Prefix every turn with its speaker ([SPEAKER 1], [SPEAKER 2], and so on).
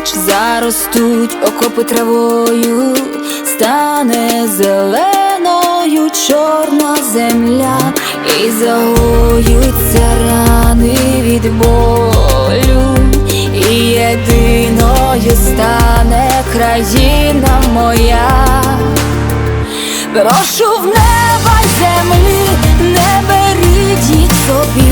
[SPEAKER 1] поруч заростуть окопи травою, стане зеленою чорна земля і загоються рани від болю, і єдиною стане країна моя. Прошу в неба землі, не беріть їх собі.